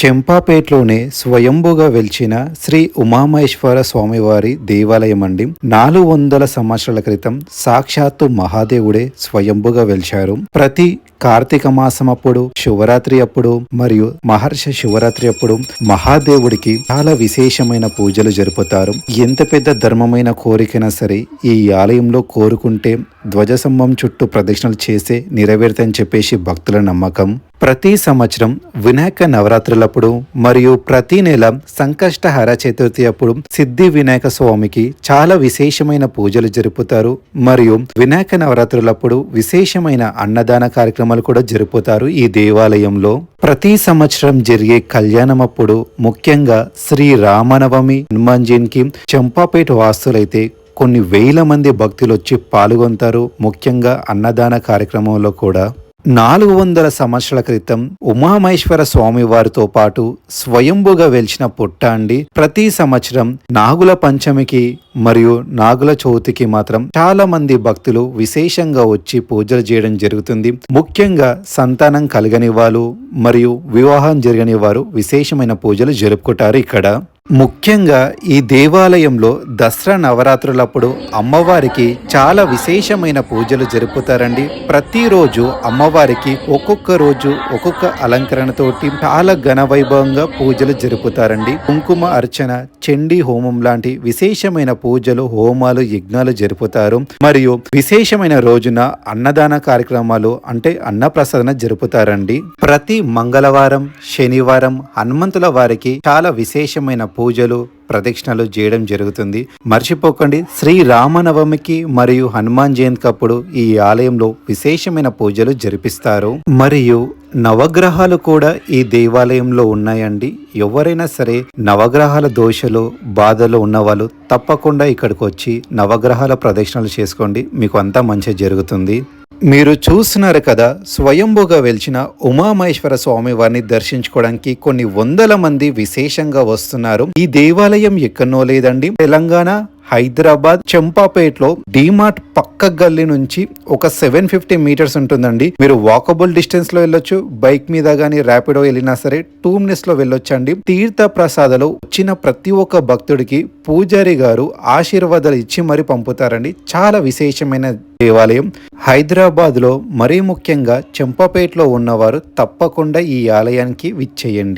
చెంపాపేటలోనే స్వయంభుగా వెలిచిన శ్రీ ఉమామహేశ్వర స్వామివారి దేవాలయం అండి నాలుగు వందల సంవత్సరాల క్రితం సాక్షాత్తు మహాదేవుడే స్వయంభుగా వెలిచారు. ప్రతి కార్తీక మాసం అప్పుడు శివరాత్రి అప్పుడు మరియు మహర్షి శివరాత్రి అప్పుడు మహాదేవుడికి చాలా విశేషమైన పూజలు జరుపుతారు. ఎంత పెద్ద ధర్మమైన కోరికైనా సరే ఈ ఆలయంలో కోరుకుంటే ధ్వజస్తంభం చుట్టూ ప్రదక్షిణలు చేసే నెరవేరుతాయని చెప్పేసి భక్తుల నమ్మకం. ప్రతి సంవత్సరం వినాయక నవరాత్రులప్పుడు మరియు ప్రతి నెల సంకష్టహర చతుర్థి అప్పుడు సిద్ధి వినాయక స్వామికి చాలా విశేషమైన పూజలు జరుపుతారు. మరియు వినాయక నవరాత్రులప్పుడు విశేషమైన అన్నదాన కార్యక్రమాలు కూడా జరుపుతారు ఈ దేవాలయంలో. ప్రతి సంవత్సరం జరిగే కళ్యాణం అప్పుడు ముఖ్యంగా శ్రీ రామనవమి హనుమాన్జీన్కి చంపాపేట వాస్తులైతే కొన్ని వేల మంది భక్తులు వచ్చి పాల్గొంటారు ముఖ్యంగా అన్నదాన కార్యక్రమంలో కూడా. నాలుగు వందల సంవత్సరాల క్రితం ఉమామహేశ్వర స్వామి వారితో పాటు స్వయంభుగా వెలిచిన పుట్టాండి ప్రతి సంవత్సరం నాగుల పంచమికి మరియు నాగుల చవితికి మాత్రం చాలా మంది భక్తులు విశేషంగా వచ్చి పూజలు చేయడం జరుగుతుంది. ముఖ్యంగా సంతానం కలగని వాళ్ళు మరియు వివాహం జరగని వారు విశేషమైన పూజలు జరుపుకుంటారు ఇక్కడ. ముఖ్యంగా ఈ దేవాలయంలో దసరా నవరాత్రులప్పుడు అమ్మవారికి చాలా విశేషమైన పూజలు జరుపుతారండి. ప్రతిరోజు అమ్మవారికి ఒక్కొక్క రోజు ఒక్కొక్క అలంకరణతోటి చాలా ఘన వైభవంగా పూజలు జరుపుతారండి. కుంకుమ అర్చన చండీ హోమం లాంటి విశేషమైన పూజలు హోమాలు యజ్ఞాలు జరుపుతారు. మరియు విశేషమైన రోజున అన్నదాన కార్యక్రమాలు అంటే అన్నప్రసాదన జరుపుతారండి. ప్రతి మంగళవారం శనివారం హనుమంతుల వారికి చాలా విశేషమైన పూజలు ప్రదక్షిణలు చేయడం జరుగుతుంది. మర్చిపోకండి శ్రీ రామనవమికి మరియు హనుమాన్ జయంతికి అప్పుడు ఈ ఆలయంలో విశేషమైన పూజలు జరిపిస్తారు. మరియు నవగ్రహాలు కూడా ఈ దేవాలయంలో ఉన్నాయండి. ఎవరైనా సరే నవగ్రహాల దోషలు బాధలు ఉన్నవాళ్ళు తప్పకుండా ఇక్కడికి వచ్చి నవగ్రహాల ప్రదక్షిణలు చేసుకోండి. మీకు అంతా మంచి జరుగుతుంది. మీరు చూస్తున్నారు కదా స్వయంభుగా వెలిచిన ఉమామహేశ్వర స్వామి వారిని దర్శించుకోవడానికి కొన్ని వందల మంది విశేషంగా వస్తున్నారు. ఈ దేవాలయం ఎక్కడో లేదండి. తెలంగాణ హైదరాబాద్ చెంపాపేటలో డిమార్ట్ పక్క గల్లీ నుంచి ఒక సెవెన్ ఫిఫ్టీ మీటర్స్ ఉంటుందండి. మీరు వాకబుల్ డిస్టెన్స్లో వెళ్ళొచ్చు బైక్ మీద గానీ ర్యాపిడో వెళ్ళినా సరే టూ మినిట్స్లో వెళ్ళొచ్చు అండి తీర్థ ప్రసాదాలు వచ్చిన ప్రతి ఒక్క భక్తుడికి పూజారి గారు ఆశీర్వాదాలు ఇచ్చి మరి పంపుతారండి. చాలా విశేషమైన దేవాలయం. హైదరాబాద్లో మరీ ముఖ్యంగా చెంపపేటలో ఉన్నవారు తప్పకుండా ఈ ఆలయానికి విచ్చేయండి.